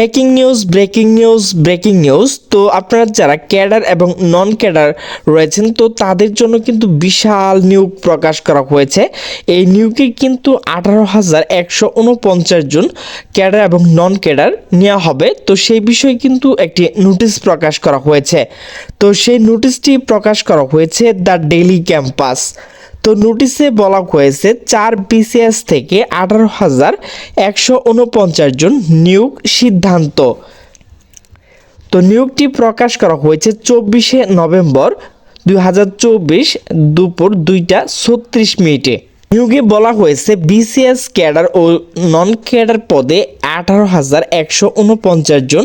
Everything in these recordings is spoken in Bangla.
Breaking news breaking news breaking news. তো আপনারা যারা ক্যাডার এবং নন ক্যাডার রয়েছেন, তো তাদের জন্য কিন্তু বিশাল নিয়োগ প্রকাশ করা হয়েছে। এই নিয়োগে কিন্তু আঠারো হাজার একশো উনপঞ্চাশ জন ক্যাডার এবং নন ক্যাডার নেওয়া হবে। তো সেই বিষয়ে কিন্তু একটি নোটিশ প্রকাশ করা হয়েছে। তো সেই নোটিশটি প্রকাশ করা হয়েছে দ্য ডেইলি ক্যাম্পাস। তো নোটিশে বলা হয়েছে চার বিসিএস থেকে আঠারো হাজার একশো উনপঞ্চাশ জন নিয়োগ সিদ্ধান্ত। তো নিয়োগটি প্রকাশ করা হয়েছে চব্বিশে নভেম্বর দুই হাজার চব্বিশ দুপুর দুইটা ছত্রিশ মিনিটে। নিয়োগে বলা হয়েছে বিসিএস ক্যাডার ও নন ক্যাডার পদে আঠারো হাজার একশো উনপঞ্চাশ জন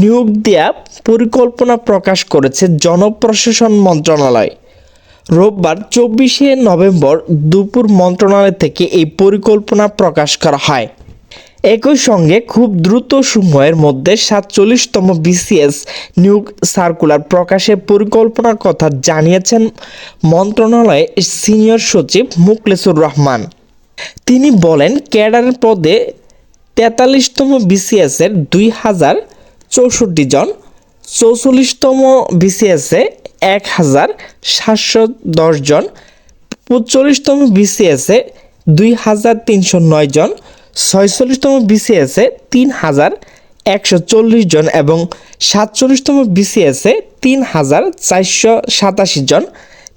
নিয়োগ দেওয়া পরিকল্পনা প্রকাশ করেছে জনপ্রশাসন মন্ত্রণালয়। রোববার চব্বিশে নভেম্বর দুপুর মন্ত্রণালয় থেকে এই পরিকল্পনা প্রকাশ করা হয়। একই সঙ্গে খুব দ্রুত সময়ের মধ্যে সাতচল্লিশতম বিসিএস নিয়োগ সার্কুলার প্রকাশের পরিকল্পনার কথা জানিয়েছেন মন্ত্রণালয়ের সিনিয়র সচিব মুকলেসুর রহমান। তিনি বলেন, ক্যাডার পদে তেতাল্লিশতম বিসিএসের দুই হাজার চৌষট্টি জন, চৌচল্লিশতম বিসিএসে এক হাজার সাতশো দশ জন পঁচল্লিশতম বিসিএসে দুই হাজার তিনশো নয় জন, ছয়চল্লিশতম বিসিএসে তিন হাজার একশো চল্লিশ জন এবং সাতচল্লিশতম বিসিএসে তিন হাজার চারশো সাতাশি জন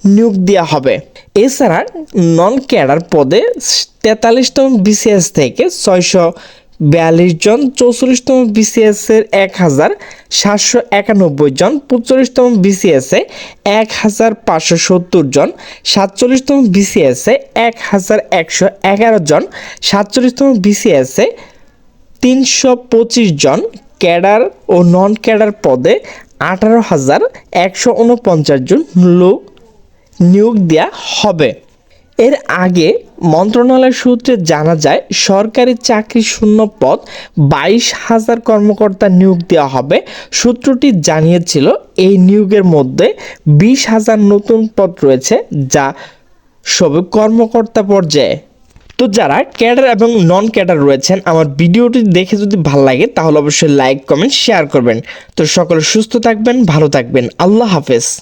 নিয়োগ দেওয়া হবে। এছাড়া নন ক্যাডার পদে তেতাল্লিশতম বিসিএস থেকে ছয়শো বিয়াল্লিশ জন, চৌচল্লিশতম বিসিএস এর এক হাজার সাতশো একানব্বই জন পঁচল্লিশতম বিসিএস এ এক হাজার পাঁচশো সত্তর জন, সাতচল্লিশতম বিসিএস এক হাজার একশো এগারো জন, সাতচল্লিশতম বিসিএস তিনশো পঁচিশ জন ক্যাডার ও নন ক্যাডার পদে আঠারো হাজার একশো উনপঞ্চাশ জন লোক নিয়োগ দেওয়া হবে। এর আগে মন্ত্রণালয় সূত্রে জানা যায়, সরকারি চাকরি শূন্য পদ, বাইশ হাজার কর্মকর্তা নিয়োগ দেওয়া হবে। সূত্রটি জানিয়েছিল, এই নিয়োগের মধ্যে বিশ হাজার নতুন পদ রয়েছে যা সবে কর্মকর্তা পর্যায়ে। তো যারা ক্যাডার এবং নন ক্যাডার রয়েছেন, আমার ভিডিওটি দেখে যদি ভালো লাগে, তাহলে অবশ্যই লাইক, কমেন্ট, শেয়ার করবেন। তো সকলে সুস্থ থাকবেন, ভালো থাকবেন। আল্লাহ হাফেজ।